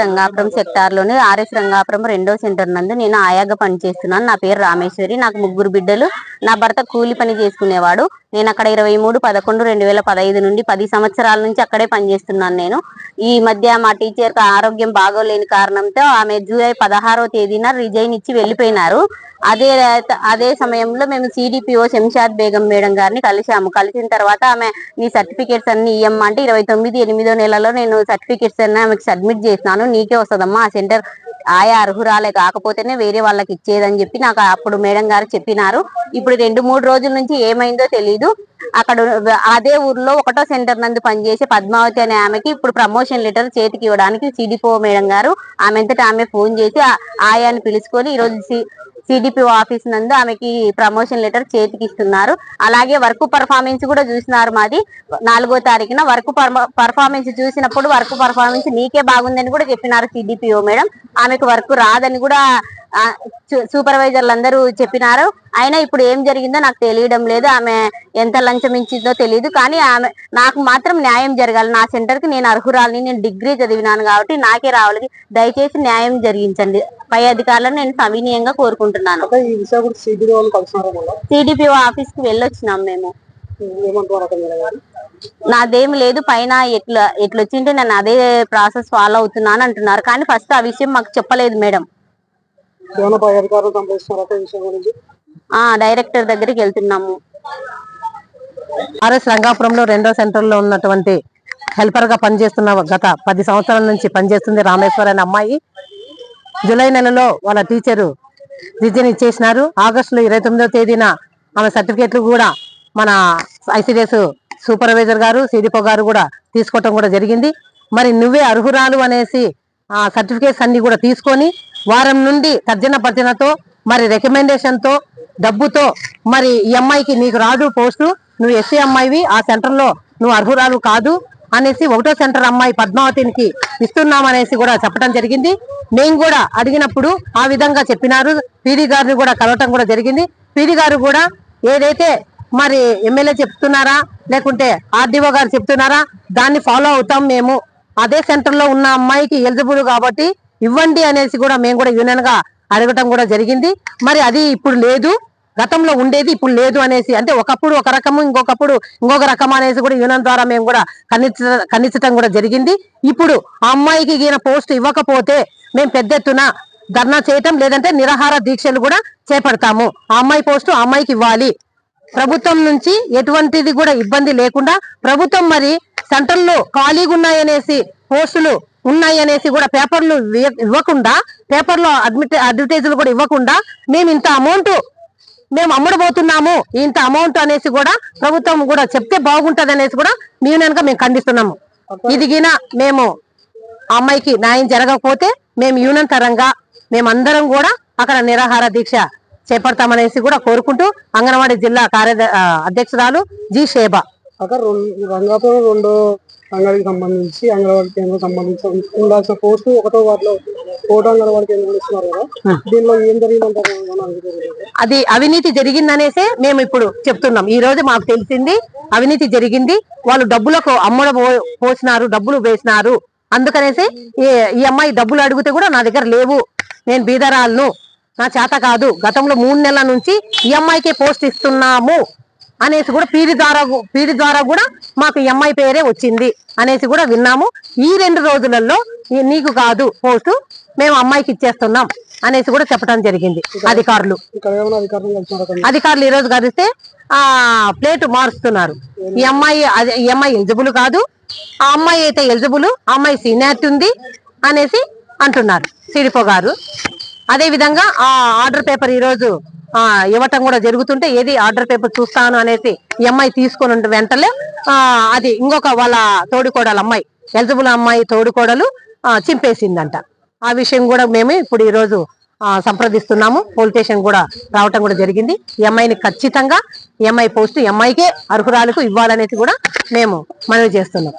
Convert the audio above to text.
Rangapuram సెక్టార్లోని RS Rangapuram రెండో centre నందు నేను ఆయాగా పనిచేస్తున్నాను నా పేరు రామేశ్వరి. నాకు ముగ్గురు బిడ్డలు. నా భర్త కూలి పని చేసుకునేవాడు. నేను అక్కడ ఇరవై మూడు పదకొండు రెండు వేల పదహైదు నుండి పది సంవత్సరాల నుంచి అక్కడే పనిచేస్తున్నాను నేను. ఈ మధ్య మా టీచర్కి ఆరోగ్యం బాగోలేని కారణంతో ఆమె జూలై పదహారో తేదీన రిజైన్ ఇచ్చి వెళ్ళిపోయినారు. అదే అదే సమయంలో మేము సిడిపిఓ శంషాద్ బేగం మేడం గారిని కలిశాము. కలిసిన తర్వాత ఆమె నీ సర్టిఫికేట్స్ అన్ని ఇయ్యమ్మంటే ఇరవై తొమ్మిది ఎనిమిదో నెలలో నేను సర్టిఫికేట్స్ అన్ని ఆమెకి సబ్మిట్ చేసినాను. నీకే వస్తుందమ్మా ఆ సెంటర్ ఆయా అర్హురాలే కాకపోతేనే వేరే వాళ్ళకి ఇచ్చేదని చెప్పి నాకు అప్పుడు మేడం గారు చెప్పినారు. ఇప్పుడు రెండు మూడు రోజుల నుంచి ఏమైందో తెలీదు. అక్కడ అదే ఊర్లో ఒకటో సెంటర్ నందు పనిచేసే పద్మావతి అనే ఆమెకి ఇప్పుడు ప్రమోషన్ లెటర్ చేతికి ఇవ్వడానికి సిడిపో మేడం గారు ఆమె అంతటా ఆమె ఫోన్ చేసి ఆ- ఆయాని పిలుచుకొని ఈ రోజు సిడిపిఓ ఆఫీస్ నందు ఆమెకి ప్రమోషన్ లెటర్ చేతికి ఇస్తున్నారు అలాగే వర్క్ పర్ఫార్మెన్స్ కూడా చూసినారు మాది. నాలుగో తారీఖున వర్క్ పర్ఫార్మెన్స్ చూసినప్పుడు వర్క్ పర్ఫార్మెన్స్ నీకే బాగుందని కూడా చెప్పినారు సిడిపిఓ మేడం. ఆమెకు వర్క్ రాదని కూడా సూపర్వైజర్లు అందరూ చెప్పినారు. అయినా ఇప్పుడు ఏం జరిగిందో నాకు తెలియడం లేదు. ఆమె ఎంత లంచం ఇచ్చిందో తెలియదు కానీ ఆమె నాకు మాత్రం న్యాయం జరగాలి. నా సెంటర్కి నేను అర్హురాలని. నేను డిగ్రీ చదివినాను కాబట్టి నాకే రావాలి. దయచేసి న్యాయం జరిగించండి. పై అధికారులను నేను సవినీయంగా కోరుకుంటున్నాను. సిడిపిఓ ఆఫీస్కి వెళ్ళొచ్చినాం మేము. నాదేం లేదు. పైన ఎట్లా ఎట్లా వచ్చింటే నేను అదే ప్రాసెస్ ఫాలో అవుతున్నాను అంటున్నారు. కానీ ఫస్ట్ ఆ విషయం మాకు చెప్పలేదు మేడం. డైరెక్టర్ దగ్గరికి వెళ్తున్నాము. ఆర్ఎస్ రంగాపురంలో రెండో సెంటర్లో ఉన్నటువంటి హెల్పర్గా పనిచేస్తున్న గత పది సంవత్సరాల నుంచి పనిచేస్తుంది రామేశ్వర్ అనే అమ్మాయి. జూలై నెలలో వాళ్ళ టీచరు రిజన్ ఇచ్చేసినారు. ఆగస్టులో ఇరవై తొమ్మిదో తేదీన ఆమె సర్టిఫికేట్లు కూడా మన ఐసిడిఎస్ సూపర్వైజర్ గారు సిడిపో గారు కూడా తీసుకోవటం కూడా జరిగింది. మరి నువ్వే అర్హురాలు అనేసి ఆ సర్టిఫికేట్స్ అన్ని కూడా తీసుకొని వారం నుండి తర్జన భర్జనతో మరి రికమెండేషన్తో డబ్బుతో మరి ఈ అమ్మాయికి నీకు రాదు పోస్టు నువ్వు ఎస్సీ అమ్మాయివి ఆ సెంటర్లో నువ్వు అర్హురాలు కాదు అనేసి ఒకటో సెంటర్ అమ్మాయి పద్మావతికి ఇస్తున్నామనేసి కూడా చెప్పడం జరిగింది. మేము కూడా అడిగినప్పుడు ఆ విధంగా చెప్పినారు. పీడీ గారిని కూడా కలవటం కూడా జరిగింది. పీడీ గారు కూడా ఏదైతే మరి ఎమ్మెల్యే చెప్తున్నారా లేకుంటే ఆర్డీఓ గారు చెప్తున్నారా దాన్ని ఫాలో అవుతాం మేము అదే సెంటర్లో ఉన్న అమ్మాయికి ఎలిజిబుల్ కాబట్టి ఇవ్వండి అనేసి కూడా మేము కూడా యూనియన్గా అడగటం కూడా జరిగింది. మరి అది ఇప్పుడు లేదు. గతంలో ఉండేది ఇప్పుడు లేదు అనేసి అంటే ఒకప్పుడు ఒక రకము ఇంకొకప్పుడు ఇంకొక రకం అనేసి కూడా యూనియన్ ద్వారా మేము కూడా ఖండించ ఖండించటం కూడా జరిగింది. ఇప్పుడు ఆ అమ్మాయికి ఈయన పోస్ట్ ఇవ్వకపోతే మేము పెద్ద ఎత్తున ధర్నా చేయటం లేదంటే నిరాహార దీక్షలు కూడా చేపడతాము. ఆ అమ్మాయి పోస్టు ఆ అమ్మాయికి ఇవ్వాలి. ప్రభుత్వం నుంచి ఎటువంటిది కూడా ఇబ్బంది లేకుండా ప్రభుత్వం మరి సెంటర్లు ఖాళీగా ఉన్నాయనేసి పోస్టులు ఉన్నాయనేసి కూడా పేపర్లు ఇవ్వ- ఇవ్వకుండా పేపర్లో అడ్మిట్ అడ్వర్టైజులు కూడా ఇవ్వకుండా మేము ఇంత అమౌంట్ మేము అమ్ముడబోతున్నాము ఇంత అమౌంట్ అనేసి కూడా ప్రభుత్వం కూడా చెప్తే బాగుంటది అనేసి కూడా మేము కనుక మేము ఖండిస్తున్నాము. ఇది గిన మేము అమ్మాయికి న్యాయం జరగకపోతే మేము యూనియన్ తరంగా మేమందరం కూడా అక్కడ నిరాహార దీక్ష చేపడతామనేసి కూడా కోరుకుంటూ అంగన్వాడీ జిల్లా కార్యద ఆ, అధ్యక్షురాలు జి షేబా అక్కడ రెండు రంగాపురం రెండో అంగడికి సంబంధించి అంగన్వాడీ కేంద్రం సంబంధించి ఉండాల్సిన పోస్టు ఒకటో వాటిలో కోట అంగన్వాడీ కేంద్రం ఇస్తున్నారు కదా. దీనిలో ఏం జరిగిందంటారు? అది అవినీతి జరిగిందనేసే మేము ఇప్పుడు చెప్తున్నాం. ఈ రోజు మాకు తెలిసింది అవినీతి జరిగింది వాళ్ళు డబ్బులకు అమ్ముడ పో- పోసినారు డబ్బులు వేసినారు. అందుకనేసి ఈ ఈ అమ్మాయి డబ్బులు అడిగితే కూడా నా దగ్గర లేవు. నేను బీదరాలను నా చేత కాదు. గతంలో మూడు నెలల నుంచి ఈ అమ్మాయికే పోస్ట్ ఇస్తున్నాము. అనేసి కూడా పీడి ద్వారా పీడి ద్వారా కూడా మాకు అమ్మాయి పేరే వచ్చింది అనేసి కూడా విన్నాము. ఈ రెండు రోజులలో నీకు కాదు పోస్టు మేము అమ్మాయికి ఇచ్చేస్తున్నాం అనేసి కూడా చెప్పడం జరిగింది అధికారులు. అధికారులు ఈ రోజు కలిస్తే ఆ ప్లేట్ మారుస్తున్నారు. ఈ అమ్మాయి ఈ అమ్మాయి ఎలిజిబుల్ కాదు ఆ అమ్మాయి అయితే ఎలిజిబుల్ ఆ అమ్మాయి సీనియారిటీ ఉంది అనేసి అంటున్నారు. సిడిపో గారు. అదే విధంగా ఆ ఆర్డర్ పేపర్ ఈ రోజు ఆ ఇవ్వటం కూడా జరుగుతుంటే ఏది ఆర్డర్ పేపర్ చూస్తాను అనేసి ఈ అమ్మాయి తీసుకొని ఉంటే వెంటనే ఆ అది ఇంకొక వాళ్ళ తోడుకోడలు అమ్మాయి ఎలిజిబుల్ అమ్మాయి తోడుకోడలు ఆ, చింపేసిందంట. ఆ విషయం కూడా మేము ఇప్పుడు ఈ రోజు ఆ, సంప్రదిస్తున్నాము. పోలీస్ స్టేషన్ కూడా రావటం కూడా జరిగింది. ఎంఐని ఖచ్చితంగా ఎంఐ పోస్ట్ ఎంఐకే అర్హురాలకు ఇవ్వాలనేది కూడా మేము మనవి చేస్తున్నాం.